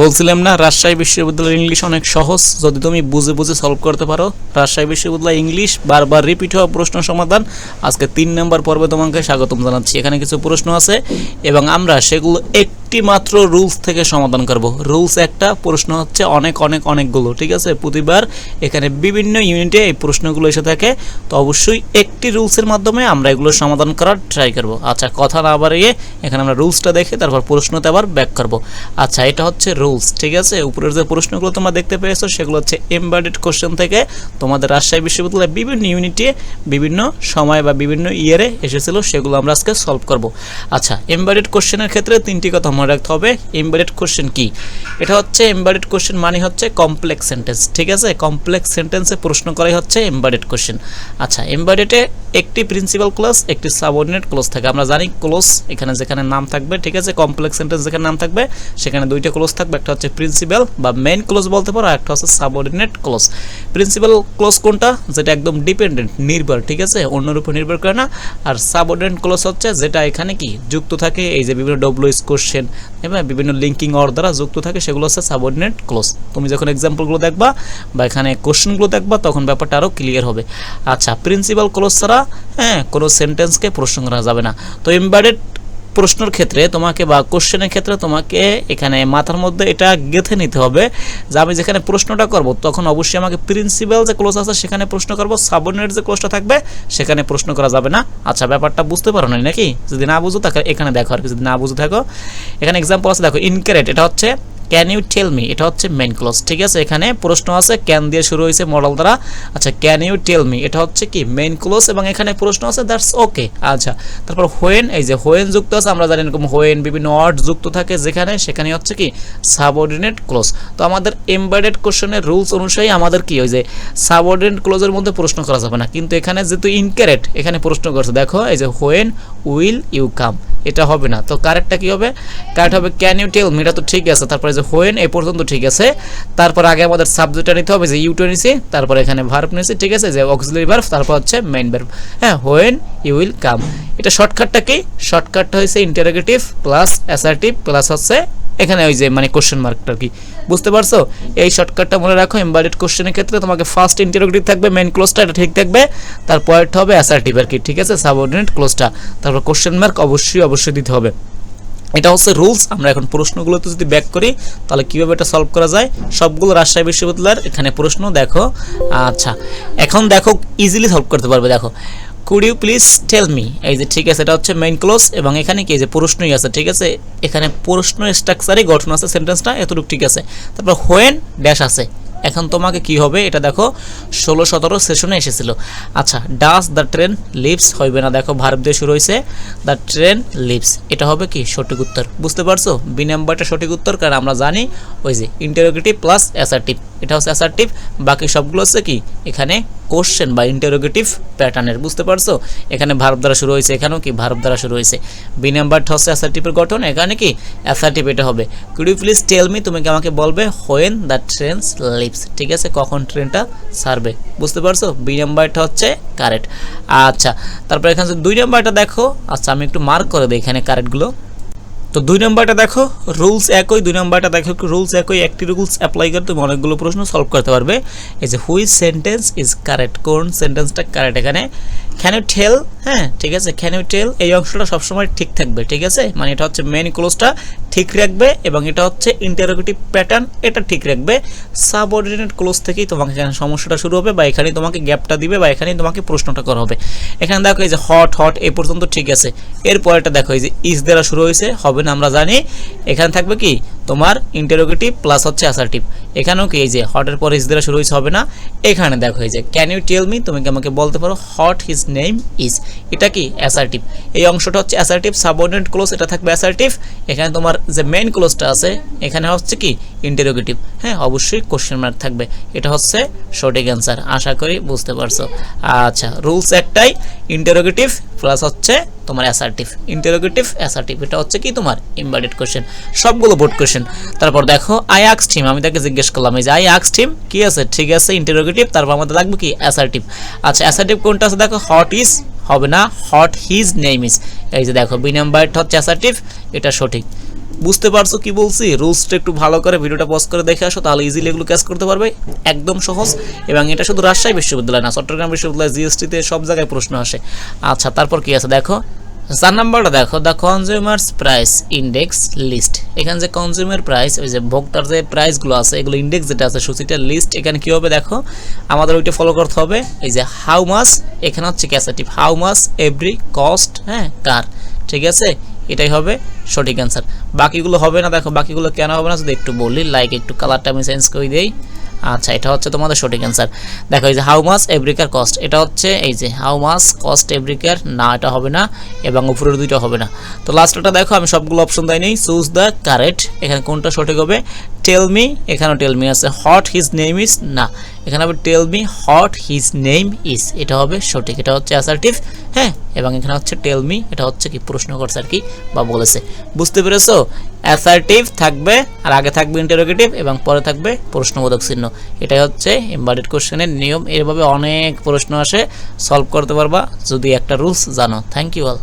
বলছিলাম না, রাজশাহী বিশ্ববিদ্যালয়ের ইংলিশ অনেক সহজ, যদি তুমি বুঝে বুঝে সলভ করতে পারো। রাজশাহী বিশ্ববিদ্যালয় ইংলিশ, বারবার রিপিট হওয়া প্রশ্ন সমাধান। আজকে তিন নম্বর পর্বে তোমাকে স্বাগতম জানাচ্ছি। এখানে কিছু প্রশ্ন আছে এবং আমরা সেগুলো একটি মাত্র রুলস থেকে সমাধান করব। রুলস একটা, প্রশ্ন হচ্ছে অনেক অনেক, অনেকগুলো, ঠিক আছে? প্রতিবার এখানে বিভিন্ন ইউনিটে এই প্রশ্নগুলো এসে থাকে। তো অবশ্যই একটি রুলসের মাধ্যমে আমরা এগুলো সমাধান করার ট্রাই করব। আচ্ছা কথা না বাড়িয়ে এখানে আমরা রুলসটা দেখে তারপর প্রশ্নতে আবার ব্যাক করব। আচ্ছা এটা হচ্ছে রুলস ঠিক আছে? উপরের যে প্রশ্নগুলো তোমরা দেখতে পেয়েছ, সেগুলো হচ্ছে এমবেডেড কোশ্চেন থেকে তোমাদের রাজশাহী বিশ্ববিদ্যালয়ে বিভিন্ন ইউনিটে বিভিন্ন সময় বা বিভিন্ন ইয়ারে এসেছিল, সেগুলো আমরা আজকে সলভ করব। আচ্ছা এমবেডেড কোশ্চেনের ক্ষেত্রে তিনটি কথা মনে রাখতে হবে এমবেডেড কোশ্চেন কি? এটা হচ্ছে এমবেডেড কোশ্চেন মানে হচ্ছে কমপ্লেক্স সেন্টেন্স ঠিক আছে? কমপ্লেক্স সেন্টেন্সে প্রশ্ন করাই হচ্ছে এমবেডেড কোশ্চেন আচ্ছা এমবেডেডে একটি প্রিন্সিপাল ক্লোজ একটি সাবঅর্ডিনেট ক্লোজ থাকে। আমরা জানি ক্লোজ এখানে যেখানে নাম থাকবে, ঠিক আছে? কমপ্লেক্স সেন্টেন্স যেখানে নাম থাকবে, সেখানে দুইটা ক্লোজ থাকবে, একটা হচ্ছে প্রিন্সিপাল বা মেইন ক্লোজ বলতে পারো, আর একটা হচ্ছে সাবঅর্ডিনেট ক্লোজ প্রিন্সিপাল ক্লোজ কোনটা? যেটা একদম ডিপেন্ডেন্ট নির্ভর, ঠিক আছে? অন্যের উপর নির্ভর করে না। আর সাবঅর্ডিনেট ক্লোজ হচ্ছে যেটা এখানে কি? যুক্ত থাকে, এই যে বিভিন্ন ডব্লিউএস কোশ্চেন এবং বিভিন্ন লিঙ্কিং অর দ্বারা যুক্ত থাকে, সেগুলো হচ্ছে সাবঅর্ডিনেট ক্লোজ তুমি যখন এক্সাম্পলগুলো দেখবা বা এখানে কোশ্চেনগুলো দেখবা, তখন ব্যাপারটা আরও ক্লিয়ার হবে। আচ্ছা প্রিন্সিপাল ক্লোজ ছাড়া হ্যাঁ কোনো সেন্টেন্সকে প্রশ্ন করা যাবে না। তো এমবেডেড প্রশ্নের ক্ষেত্রে, তোমাকে বা কোশ্চেনের ক্ষেত্রে তোমাকে এখানে মাথার মধ্যে এটা গেঁথে নিতে হবে যে আমি যেখানে প্রশ্নটা করব, তখন অবশ্যই আমাকে প্রিন্সিপাল যে ক্লোজ আছে সেখানে প্রশ্ন করব সাবঅর্ডিনেট যে ক্লোজটা থাকবে সেখানে প্রশ্ন করা যাবে না। আচ্ছা ব্যাপারটা বুঝতে পারো না নাকি? যদি না বুঝো তাকে এখানে দেখো আর কি, যদি না বুঝে থাকো। এখানে এক্সাম্পল আছে, দেখো ইনকারেট এটা হচ্ছে ক্যান ইউ টেল মি এটা হচ্ছে মেন ক্লোজ ঠিক আছে? এখানে প্রশ্ন আছে ক্যান দিয়ে শুরু হয়েছে মডেল দ্বারা। আচ্ছা ক্যান ইউ টেল মি এটা হচ্ছে কি মেন ক্লোজ এবং এখানে প্রশ্ন আছে দ্যাটস ওকে আচ্ছা তারপর হোয়েন এই যে হোয়েন যুক্ত আছে, আমরা জানি এরকম হোয়েন বিভিন্ন ওয়ার্ড যুক্ত থাকে যেখানে, সেখানে হচ্ছে কি সাবঅর্ডিনেট ক্লোজ তো আমাদের এমবেডেড কোশ্চেনের রুলস অনুযায়ী আমাদের কি, ওই যে সাবঅর্ডিনেট ক্লোজের মধ্যে প্রশ্ন করা যাবে না। কিন্তু এখানে যেহেতু ইনকারেক্ট এখানে প্রশ্ন করছে, দেখো, এই যে হোয়েন উইল ইউ কাম এটা হবে না। তো কারেক্টটা কি হবে? কারেক্ট হবে ক্যান ইউ টেল মি এটা তো ঠিক আছে। তারপরে যে হোয়েন এ পর্যন্ত ঠিক আছে। তারপর আগে আমাদের সাবজেক্টটা নিতে হবে, যে ইউটা নিছি, তারপর এখানে ভার্ভ নিছি, ঠিক আছে? যে অক্সিলারি ভার্ব তারপর হচ্ছে মেইন ভার্ভ হ্যাঁ হোয়েন ইউ উইল কাম এটা শর্টকাটটা কি? শর্টকাটটা হয়েছে ইন্টারোগেটিভ প্লাস অ্যাসার্টিভ প্লাস হচ্ছে এখানে ওই যে মানে কোশ্চেন মার্কটা কি। বুঝতে পারছ? এই শর্টকাটটা মনে রাখো এমবারেড কোশ্চেনের ক্ষেত্রে তোমাকে ফার্স্ট ইন্টারোগেটিভ থাকবে মেইন ক্লোজটা এটা ঠিক থাকবে। তারপরটা হবে অ্যাসার্টিভ আর কি, ঠিক আছে? সাবঅর্ডিনেট ক্লোজটা তারপর কোশ্চেন মার্ক অবশ্যই অবশ্যই দিতে হবে। এটা হচ্ছে রুলস আমরা এখন প্রশ্নগুলোতে যদি ব্যাক করি, তাহলে কীভাবে এটা সলভ করা যায়? সবগুলো রাজশাহী বিশ্ববিদ্যালয়ের এখানে প্রশ্ন, দেখো। আচ্ছা এখন দেখো ইজিলি সলভ করতে পারবে। দেখো could you please tell me এই যে ঠিক আছে, এটা হচ্ছে মেইন ক্লোজ এবং এখানে কি যে প্রশ্নই আছে, ঠিক আছে? এখানে প্রশ্ন স্ট্রাকচারে গঠন আছে সেন্টেন্সটা এতটুকু ঠিক আছে। তারপর হোয়েন ড্যাশ আছে। এখন তোমাকে কি হবে? এটা দেখো, ষোলো সতেরো সেশনে এসেছিল। আচ্ছা ডাস দ্য ট্রেন লিভস হইবে না, দেখো ভার্ব দিয়ে শুরু হয়েছে দ্য ট্রেন লিভস এটা হবে কি? সঠিক উত্তর। বুঝতে পারছ? বি নাম্বারটা সঠিক উত্তর, কারণ আমরা জানি, ওই যে ইন্টারোগেটিভ প্লাস অ্যাসার্টিভ এটা হচ্ছে অ্যাসার্টিভ বাকি সবগুলো হচ্ছে কি? এখানে কোশ্চেন বা ইন্টারোগেটিভ প্যাটার্নের বুঝতে পারছ? এখানে ভার্ব দ্বারা শুরু হয়েছে, এখানেও কি ভার্ব দ্বারা শুরু হয়েছে? বি নাম্বারটা হচ্ছে অ্যাসার্টিভের গঠন, এখানে কি অ্যাসার্টিভ এটা হবে। Could you please tell me তুমি কি আমাকে বলবে হোয়েন দ্য ট্রেনস লিভস ঠিক আছে, কখন ট্রেনটা ছাড়বে? বুঝতে পারছ? বি নাম্বারটা হচ্ছে কারেক্ট আচ্ছা তারপর এখানে দুই নাম্বারটা দেখো আচ্ছা আমি একটু মার্ক করে দিই এখানে কারেক্টগুলো তো দুই নম্বরটা দেখো রুলস একই, দুই নম্বরটা দেখো রুলস একই, একটি রুলস অ্যাপ্লাই করে তুমি অনেকগুলো প্রশ্ন সলভ করতে পারবে। এই যে হুইচ সেন্টেন্স ইজ কারেক্ট কোন সেন্টেন্সটা কারেক্ট এখানে? ক্যান ইউ টেল হ্যাঁ ঠিক আছে ক্যান ইউ টেল এই অংশটা সবসময় ঠিক থাকবে, ঠিক আছে? মানে এটা হচ্ছে মেন ক্লোজটা ঠিক রাখবে এবং এটা হচ্ছে ইন্টারোগেটিভ প্যাটার্ন এটা ঠিক রাখবে। সাবঅর্ডিনেট ক্লোজ থেকেই তোমাকে এখানে সমস্যাটা শুরু হবে বা এখানেই তোমাকে গ্যাপটা দিবে বা এখানেই তোমাকে প্রশ্নটা করা হবে। এখানে দেখো এই যে হট হট এই পর্যন্ত ঠিক আছে। এরপরেটা দেখো এই যে ইস দ্বারা শুরু হয়েছে, হবে আমরা জানি এখানে থাকবে কি? তোমার ইন্টারোগেটিভ প্লাস হচ্ছে অ্যাসার্টিভ এখানেও কি এই যে হটের পরে ইস দ্বারা শুরু হয়েছে, হবে না? এখানে দেখো এই যে ক্যান ইউ টেল মি তুমি কি আমাকে বলতে পারো? হট হিজ নেম ইজ এটা কি? অ্যাসার্টিভ এই অংশটা হচ্ছে অ্যাসার্টিভ সাবঅর্ডিনেট ক্লোজ এটা থাকবে অ্যাসার্টিভ এখানে তোমার যে মেইন ক্লোজটা আছে, এখানে হচ্ছে কি? ইন্টারোগেটিভ হ্যাঁ অবশ্যই কোশ্চেন মার্ক থাকবে। এটা হচ্ছে সঠিক অ্যান্সার আশা করি বুঝতে পারছ। আচ্ছা রুলস একটাই ইন্টারোগেটিভ প্লাস হচ্ছে তোমার অ্যাসার্টিভ ইন্টারোগেটিভ অ্যাসার্টিভ এটা হচ্ছে কি তোমার ইম্বার্টেড কোশ্চেন সবগুলো বোর্ড কোশ্চেন তারপর দেখো আই আক্স টিম আমি তাকে জিজ্ঞেস করলাম। এই যে আই আক্স টিম কি আছে? ঠিক আছে ইন্টারোগেটিভ তারপর আমাদের লাগবে কি? অ্যাসার্টিভ আচ্ছা অ্যাসার্টিভ কোনটা আছে? দেখো হট ইজ হবে না হট হিজ নেম ইজ এই যে দেখো, বি নাম্বারটা হচ্ছে অ্যাসার্টিভ এটা সঠিক। বুঝতে পারছ কি বলছি? রুলসটা একটু ভালো করে ভিডিওটা পজ করে দেখে আসো, তাহলে ইজিলি এগুলো ক্যাচ করতে পারবে। একদম সহজ। এবং এটা শুধু রাজশাহী বিশ্ববিদ্যালয় না, চট্টগ্রাম বিশ্ববিদ্যালয় জিএসটিতে সব জায়গায় প্রশ্ন আসে। আচ্ছা তারপর কি আছে? দেখো চার নাম্বারটা দেখো, the consumers price index list এখানে যে কনজিউমার প্রাইস ওই যে ভোক্তার যে প্রাইসগুলো আছে, এগুলো ইন্ডেক্স যেটা আছে সূচিটার লিস্ট এখানে কী হবে দেখো? আমাদের ওইটা ফলো করতে হবে। এই যে হাউ মাস এখানে হচ্ছে ক্যাসাটিভ হাউ মাস এভরি কস্ট হ্যাঁ কার, ঠিক আছে? এটাই হবে সঠিক অ্যান্সার বাকিগুলো হবে না, দেখো, বাকিগুলো কেন হবে না, যদি একটু বলি লাইক একটু কালারটা আমি চেঞ্জ করে দিই। আচ্ছা এটা হচ্ছে তোমাদের সঠিক অ্যান্সার দেখো, এই যে হাউ মাস এভরিকার কস্ট এটা হচ্ছে এই যে হাউ মাস কস্ট এভরিকার না, এটা হবে না, এবং উপরের দুইটা হবে না। তো লাস্টটা দেখো, আমি সবগুলো অপশন দেয়নি। চুজ দ্য কারেক্ট এখানে কোনটা সঠিক হবে? টেল মি এখানেও টেল মি আছে হট হিজ নেম ইজ না। এখানে হবে tell me what his name is এটা হবে সঠিক, এটা হচ্ছে অ্যাসার্টিভ হ্যাঁ? এবং এখানে হচ্ছে টেল মি এটা হচ্ছে কি প্রশ্ন করছে আর কি, বা বলেছে। বুঝতে পেরেছ? অ্যাসার্টিভ থাকবে, আর আগে থাকবে ইন্টারোগেটিভ এবং পরে থাকবে প্রশ্নবোধক চিহ্ন। এটাই হচ্ছে এমবাডেড কোশ্চেনের নিয়ম। এভাবে অনেক প্রশ্ন আসে সলভ করতে পারবা যদি একটা রুলস জানো। Thank you all